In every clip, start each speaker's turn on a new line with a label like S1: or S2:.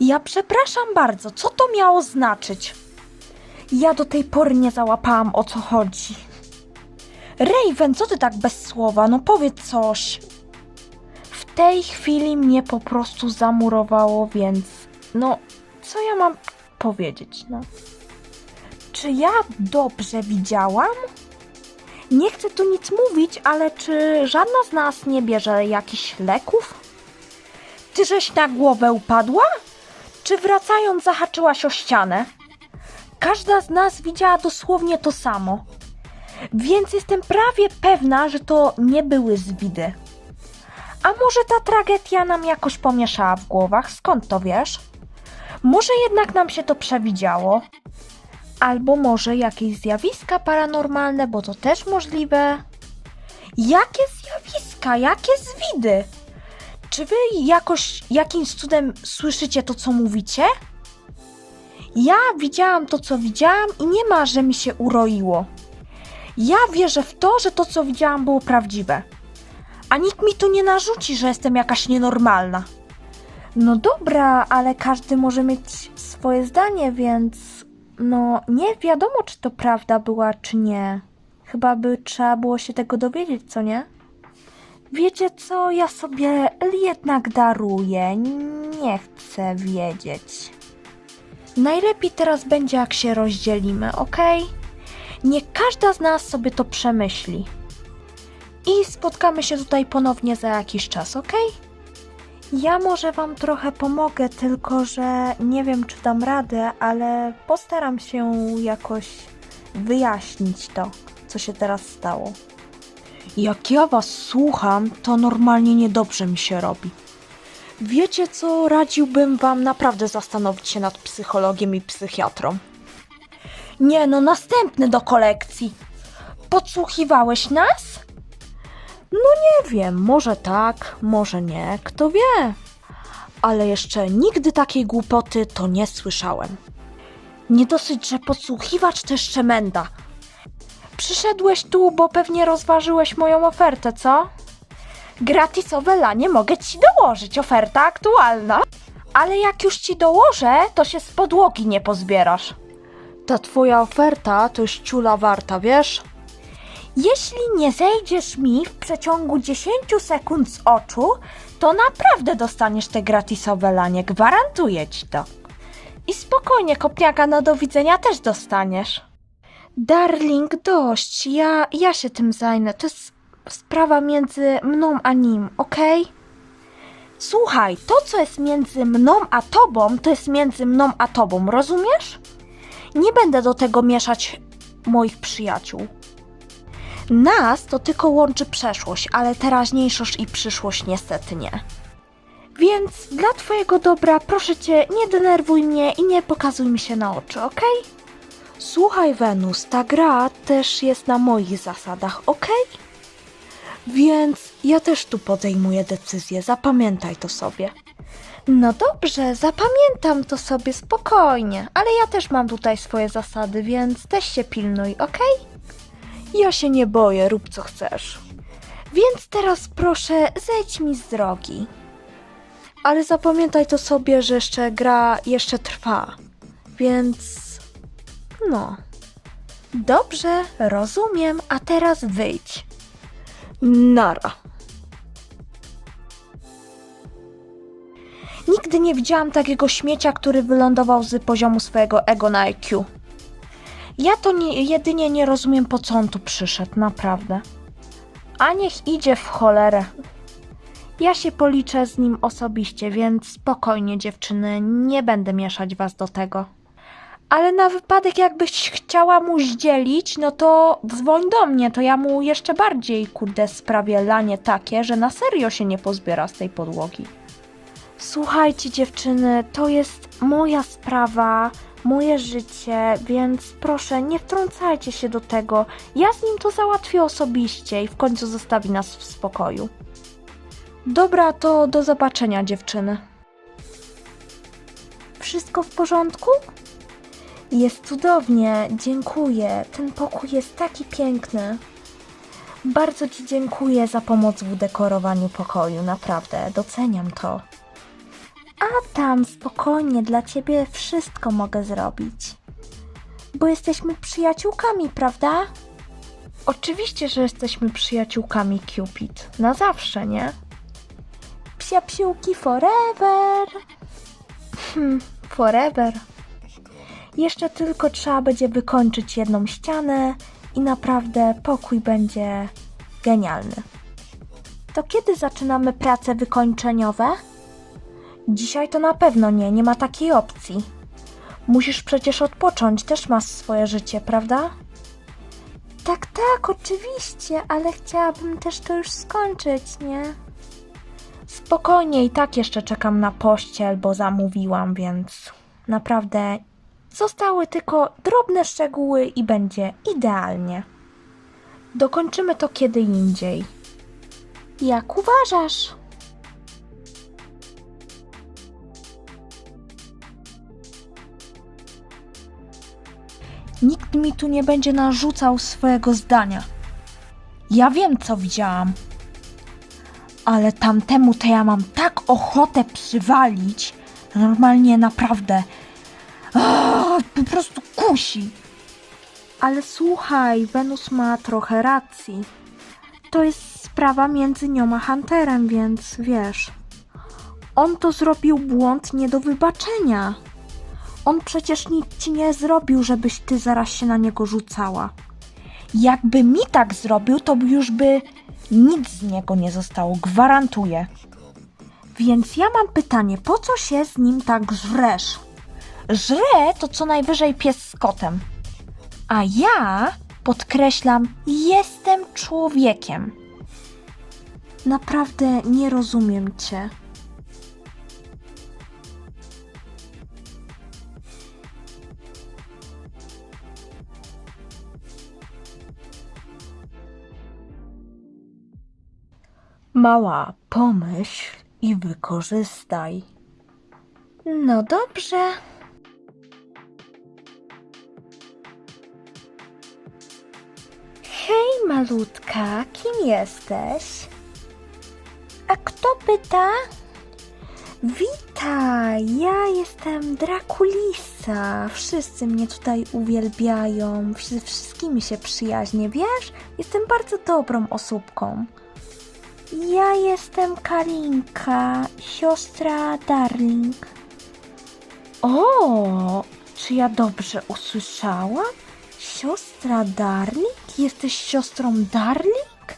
S1: Ja przepraszam bardzo, co to miało znaczyć? Ja do tej pory nie załapałam o co chodzi. Raven, co ty tak bez słowa? No powiedz coś. W tej chwili mnie po prostu zamurowało, więc no, co ja mam powiedzieć, no? Czy ja dobrze widziałam? Nie chcę tu nic mówić, ale czy żadna z nas nie bierze jakichś leków? Ty żeś na głowę upadła? Czy wracając zahaczyłaś o ścianę? Każda z nas widziała dosłownie to samo. Więc jestem prawie pewna, że to nie były zwidy. A może ta tragedia nam jakoś pomieszała w głowach? Skąd to wiesz? Może jednak nam się to przewidziało? Albo może jakieś zjawiska paranormalne, bo to też możliwe. Jakie zjawiska? Jakie zwidy? Czy wy jakoś jakimś cudem słyszycie to, co mówicie? Ja widziałam to, co widziałam i nie ma, że mi się uroiło. Ja wierzę w to, że to, co widziałam, było prawdziwe. A nikt mi tu nie narzuci, że jestem jakaś nienormalna. No dobra, ale każdy może mieć swoje zdanie, więc no nie wiadomo, czy to prawda była, czy nie. Chyba by trzeba było się tego dowiedzieć, co nie? Wiecie co, ja sobie jednak daruję. Nie chcę wiedzieć. Najlepiej teraz będzie, jak się rozdzielimy, ok? Nie każda z nas sobie to przemyśli. I spotkamy się tutaj ponownie za jakiś czas, ok? Ja może Wam trochę pomogę, tylko że nie wiem, czy dam radę, ale postaram się jakoś wyjaśnić to, co się teraz stało. Jak ja Was słucham, to normalnie niedobrze mi się robi. Wiecie co, radziłbym Wam naprawdę zastanowić się nad psychologiem i psychiatrą. Nie no, następny do kolekcji. Podsłuchiwałeś nas? No nie wiem, może tak, może nie, kto wie. Ale jeszcze nigdy takiej głupoty to nie słyszałem. Nie dosyć, że podsłuchiwacz to jeszcze menda. Przyszedłeś tu, bo pewnie rozważyłeś moją ofertę, co? Gratisowe lanie mogę ci dołożyć, oferta aktualna. Ale jak już ci dołożę, to się z podłogi nie pozbierasz. Ta twoja oferta to jest ciula warta, wiesz? Jeśli nie zejdziesz mi w przeciągu 10 sekund z oczu, to naprawdę dostaniesz te gratisowe lanie, gwarantuję ci to. I spokojnie, kopniaka na do widzenia też dostaniesz. Darling, dość, ja, ja się tym zajmę. To jest sprawa między mną a nim, okej? Słuchaj, to co jest między mną a tobą, to jest między mną a tobą, rozumiesz? Nie będę do tego mieszać moich przyjaciół. Nas to tylko łączy przeszłość, ale teraźniejszość i przyszłość niestety nie. Więc dla twojego dobra proszę cię, nie denerwuj mnie i nie pokazuj mi się na oczy, okej? Słuchaj, Wenus, ta gra też jest na moich zasadach, okej? Więc ja też tu podejmuję decyzję, zapamiętaj to sobie. No dobrze, zapamiętam to sobie spokojnie, ale ja też mam tutaj swoje zasady, więc też się pilnuj, okej? Ja się nie boję, rób co chcesz. Więc teraz proszę, zejdź mi z drogi. Ale zapamiętaj to sobie, że jeszcze gra jeszcze trwa. Więc no. Dobrze, rozumiem, a teraz wyjdź. Nara. Nigdy nie widziałam takiego śmiecia, który wylądował z poziomu swojego ego na IQ. Ja to nie, jedynie nie rozumiem, po co on tu przyszedł, naprawdę. A niech idzie w cholerę. Ja się policzę z nim osobiście, więc spokojnie, dziewczyny, nie będę mieszać was do tego. Ale na wypadek, jakbyś chciała mu zdzielić, no to dzwoń do mnie, to ja mu jeszcze bardziej, kurde, sprawię lanie takie, że na serio się nie pozbiera z tej podłogi. Słuchajcie, dziewczyny, to jest moja sprawa, moje życie, więc proszę, nie wtrącajcie się do tego. Ja z nim to załatwię osobiście i w końcu zostawi nas w spokoju. Dobra, to do zobaczenia, dziewczyny. Wszystko w porządku? Jest cudownie, dziękuję. Ten pokój jest taki piękny. Bardzo Ci dziękuję za pomoc w udekorowaniu pokoju, naprawdę, doceniam to. A tam spokojnie, dla ciebie wszystko mogę zrobić. Bo jesteśmy przyjaciółkami, prawda? Oczywiście, że jesteśmy przyjaciółkami, Cupid. Na zawsze, nie? Psia psiółki forever. Hmm, forever. Jeszcze tylko trzeba będzie wykończyć jedną ścianę i naprawdę pokój będzie genialny. To kiedy zaczynamy prace wykończeniowe? Dzisiaj to na pewno nie, nie ma takiej opcji. Musisz przecież odpocząć, też masz swoje życie, prawda? Tak, tak, oczywiście, ale chciałabym też to już skończyć, nie? Spokojnie, i tak jeszcze czekam na pościel, bo zamówiłam, więc naprawdę zostały tylko drobne szczegóły i będzie idealnie. Dokończymy to kiedy indziej. Jak uważasz? Nikt mi tu nie będzie narzucał swojego zdania. Ja wiem, co widziałam. Ale tamtemu to ja mam tak ochotę przywalić. Normalnie naprawdę. Po prostu kusi. Ale słuchaj, Wenus ma trochę racji. To jest sprawa między nią a Hunterem, więc wiesz. On to zrobił błąd nie do wybaczenia. On przecież nic ci nie zrobił, żebyś ty zaraz się na niego rzucała. Jakby mi tak zrobił, to już by nic z niego nie zostało, gwarantuję. Więc ja mam pytanie, po co się z nim tak żresz? Żre to co najwyżej pies z kotem. A ja, podkreślam, jestem człowiekiem. Naprawdę nie rozumiem cię. Mała, pomyśl i wykorzystaj. No dobrze. Malutka, kim jesteś? A kto pyta? Witaj, ja jestem Drakulisa. Wszyscy mnie tutaj uwielbiają, ze wszystkimi się przyjaźnię, wiesz? Jestem bardzo dobrą osóbką. Ja jestem Karinka, siostra Darling. O, czy ja dobrze usłyszałam? Siostra Darling? Jesteś siostrą Darling?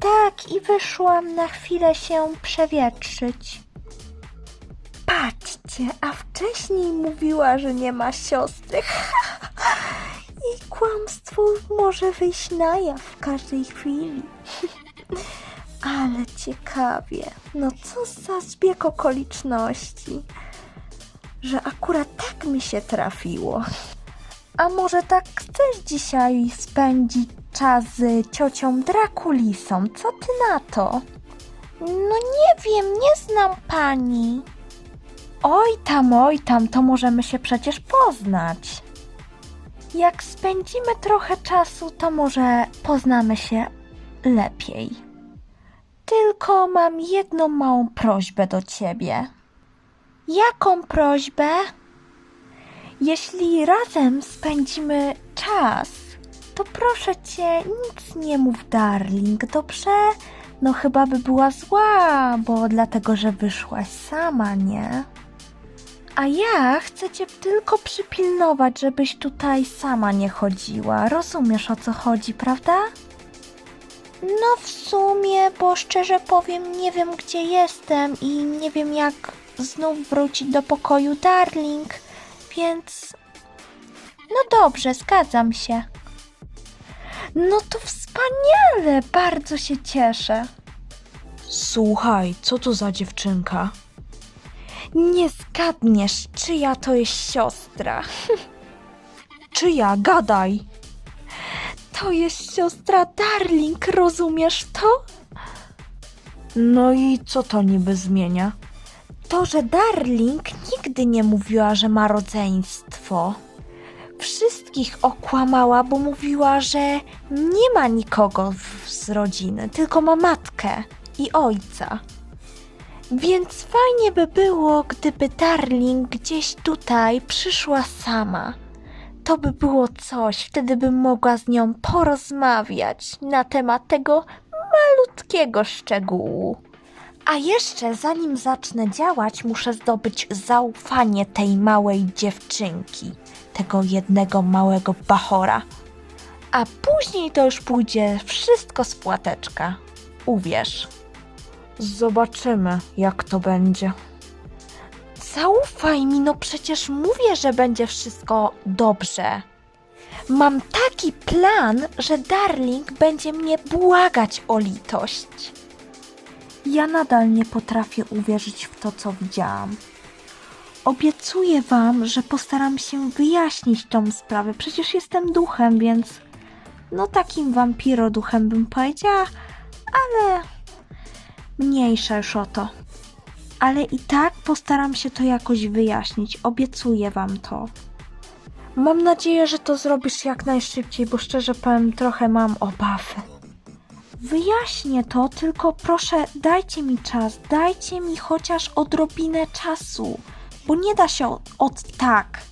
S1: Tak, i wyszłam na chwilę się przewietrzyć. Patrzcie, a wcześniej mówiła, że nie ma siostry. Jej kłamstwo może wyjść na jaw w każdej chwili. Ale ciekawie. No co za zbieg okoliczności, że akurat tak mi się trafiło. A może tak chcesz dzisiaj spędzić czas z ciocią Drakulisą? Co ty na to? No nie wiem, nie znam pani. Oj tam, oj tam, to możemy się przecież poznać. Jak spędzimy trochę czasu, to może poznamy się lepiej. Tylko mam jedną małą prośbę do ciebie. Jaką prośbę? Jeśli razem spędzimy czas, to proszę cię, nic nie mów, darling, dobrze? No chyba by była zła, bo dlatego, że wyszłaś sama, nie? A ja chcę cię tylko przypilnować, żebyś tutaj sama nie chodziła. Rozumiesz o co chodzi, prawda? No w sumie, bo szczerze powiem, nie wiem gdzie jestem i nie wiem jak znów wrócić do pokoju Darling, więc... No dobrze, zgadzam się. No to wspaniale, bardzo się cieszę. Słuchaj, co to za dziewczynka? Nie zgadniesz, czyja to jest siostra. czyja? Gadaj. To jest siostra Darling, rozumiesz to? No i co to niby zmienia? To, że Darling nigdy nie mówiła, że ma rodzeństwo. Wszystkich okłamała, bo mówiła, że nie ma nikogo w- z rodziny, tylko ma matkę i ojca. Więc fajnie by było, gdyby Darling gdzieś tutaj przyszła sama. To by było coś, wtedy bym mogła z nią porozmawiać na temat tego malutkiego szczegółu. A jeszcze zanim zacznę działać, muszę zdobyć zaufanie tej małej dziewczynki, tego jednego małego bachora. A później to już pójdzie wszystko z płateczka. Uwierz. Zobaczymy, jak to będzie. Zaufaj mi, no przecież mówię, że będzie wszystko dobrze. Mam taki plan, że Darling będzie mnie błagać o litość. Ja nadal nie potrafię uwierzyć w to, co widziałam. Obiecuję wam, że postaram się wyjaśnić tą sprawę. Przecież jestem duchem, więc no takim wampiroduchem bym powiedziała, ale mniejsza już o to. Ale i tak postaram się to jakoś wyjaśnić. Obiecuję wam to. Mam nadzieję, że to zrobisz jak najszybciej, bo szczerze powiem, trochę mam obawy. Wyjaśnię to, tylko proszę dajcie mi czas, dajcie mi chociaż odrobinę czasu, bo nie da się od, od tak.